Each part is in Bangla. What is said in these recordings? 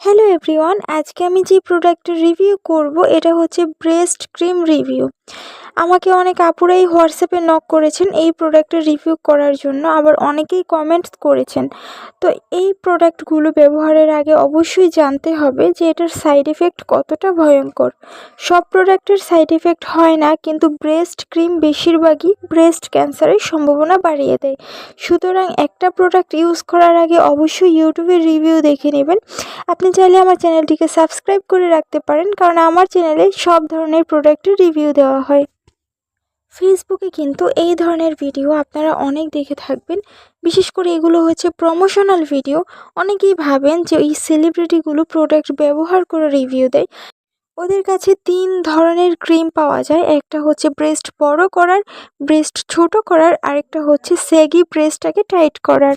হ্যালো এভরিওয়ান আজকে আমি যে প্রোডাক্টের রিভিউ করব এটা হচ্ছে ব্রেস্ট ক্রিম রিভিউ আমাকে অনেক আপুরাই হোয়াটসঅ্যাপে নক করেছেন এই প্রোডাক্টের রিভিউ করার জন্য। আবার অনেকেই কমেন্টস করেছেন। তো এই প্রোডাক্টগুলো ব্যবহারের আগে অবশ্যই জানতে হবে যে এটার সাইড এফেক্ট কতটা ভয়ঙ্কর। সব প্রোডাক্টের সাইড এফেক্ট হয় না, কিন্তু ব্রেস্ট ক্রিম বেশিরভাগই ব্রেস্ট ক্যান্সারের সম্ভাবনা বাড়িয়ে দেয়। সুতরাং একটা প্রোডাক্ট ইউজ করার আগে অবশ্যই ইউটিউবের রিভিউ দেখে নেবেন। আপনি চাইলে আমার চ্যানেলটিকে সাবস্ক্রাইব করে রাখতে পারেন, কারণ আমার চ্যানেলে সব ধরনের প্রোডাক্টের রিভিউ দেওয়া হয়। ফেসবুকে কিন্তু এই ধরনের ভিডিও আপনারা অনেক দেখে থাকবেন। বিশেষ করে এগুলো হচ্ছে প্রমোশনাল ভিডিও অনেকেই ভাবেন যে এই সেলিব্রিটিগুলো প্রোডাক্ট ব্যবহার করে রিভিউ দেয়। ওদের কাছে তিন ধরনের ক্রিম পাওয়া যায়। একটা হচ্ছে ব্রেস্ট বড় করার ব্রেস্ট ছোট করার, আরেকটা হচ্ছে স্যাগি ব্রেস্টটাকে টাইট করার।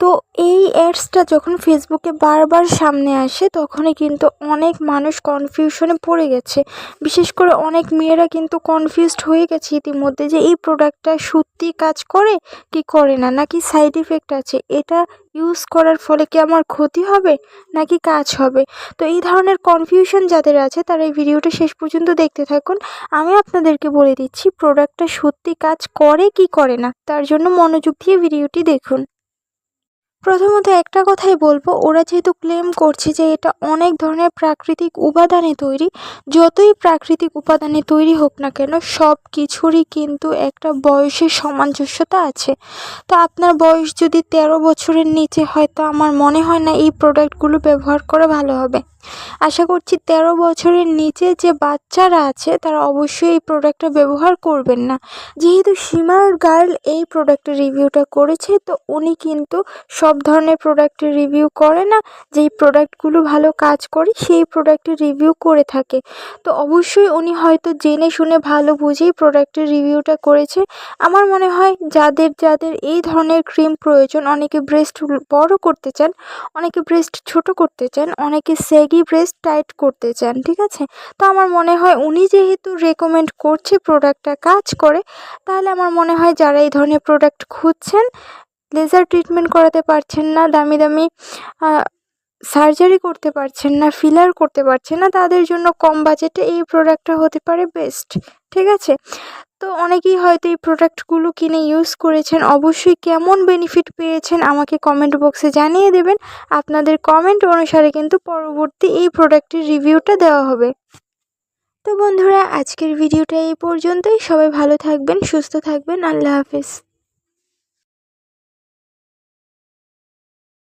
তো এই অ্যাডসটা যখন ফেসবুকে বারবার সামনে আসে, তখনই কিন্তু অনেক মানুষ কনফিউশনে পড়ে গেছে। বিশেষ করে অনেক মেয়েরা কিন্তু কনফিউজড হয়ে গেছে ইতিমধ্যে যে এই প্রোডাক্টটা সত্যি কাজ করে কি করে না, নাকি সাইড ইফেক্ট আছে? এটা ইউজ করার ফলে কি আমার ক্ষতি হবে, নাকি কাজ হবে? তো এই ধরনের কনফিউশন যাদের আছে, তারা এই ভিডিওটা শেষ পর্যন্ত দেখতে থাকুন। আমি আপনাদেরকে বলে দিচ্ছি প্রোডাক্টটা সত্যি কাজ করে কি করে না, তার জন্য মনোযোগ দিয়ে ভিডিওটি দেখুন। প্রথমত একটা কথাই বলব, ওরা যেহেতু ক্লেম করছে যে এটা অনেক ধরনের প্রাকৃতিক উপাদানে তৈরি, যতই প্রাকৃতিক উপাদানে তৈরি হোক না কেন, সব কিছুরই কিন্তু একটা বয়সের সামঞ্জস্যতা আছে। তো আপনার বয়স যদি তেরো বছরের নিচে হয়, তো আমার মনে হয় না এই প্রোডাক্টগুলো ব্যবহার করা ভালো হবে। আশা করছি তেরো বছরের নিচে যে বাচ্চারা আছে, তারা অবশ্যই এই প্রোডাক্টটা ব্যবহার করবেন না। যেহেতু সীমার গার্ল এই প্রোডাক্টের রিভিউটা করেছে, তো উনি কিন্তু সব ধরনের প্রোডাক্টের রিভিউ করে না। যেই প্রোডাক্টগুলো ভালো কাজ করে, সেই প্রোডাক্টের রিভিউ করে থাকে। তো অবশ্যই উনি হয়তো জেনে শুনে ভালো বুঝেই প্রোডাক্টের রিভিউটা করেছে। আমার মনে হয় যাদের যাদের এই ধরনের ক্রিম প্রয়োজন, অনেকে ব্রেস্ট বড় করতে চান, অনেকে ব্রেস্ট ছোট করতে চান, অনেকে সেগি ব্রেস্ট টাইট করতে চান, ঠিক আছে? তো আমার মনে হয় উনি যেহেতু রেকমেন্ড করছে প্রোডাক্টটা কাজ করে, তাহলে আমার মনে হয় যারা এই ধরনের প্রোডাক্ট খুঁজছেন লেজার ট্রিটমেন্ট করাতে পারছেন না, দামি দামি সার্জারি করতে পারছেন না ফিলার করতে পারছেন না, তাদের জন্য কম বাজেটে এই প্রোডাক্টটা হতে পারে বেস্ট ঠিক আছে? তো অনেকেই হয়তো এই প্রোডাক্টগুলো কিনে ইউজ করেছেন। অবশ্যই কেমন বেনিফিট পেয়েছেন আমাকে কমেন্ট বক্সে জানিয়ে দেবেন। আপনাদের কমেন্ট অনুসারে কিন্তু পরবর্তী এই প্রোডাক্টের রিভিউটা দেওয়া হবে। তো বন্ধুরা, আজকের ভিডিওটা এই পর্যন্তই। সবাই ভালো থাকবেন, সুস্থ থাকবেন। আল্লাহ হাফেজ।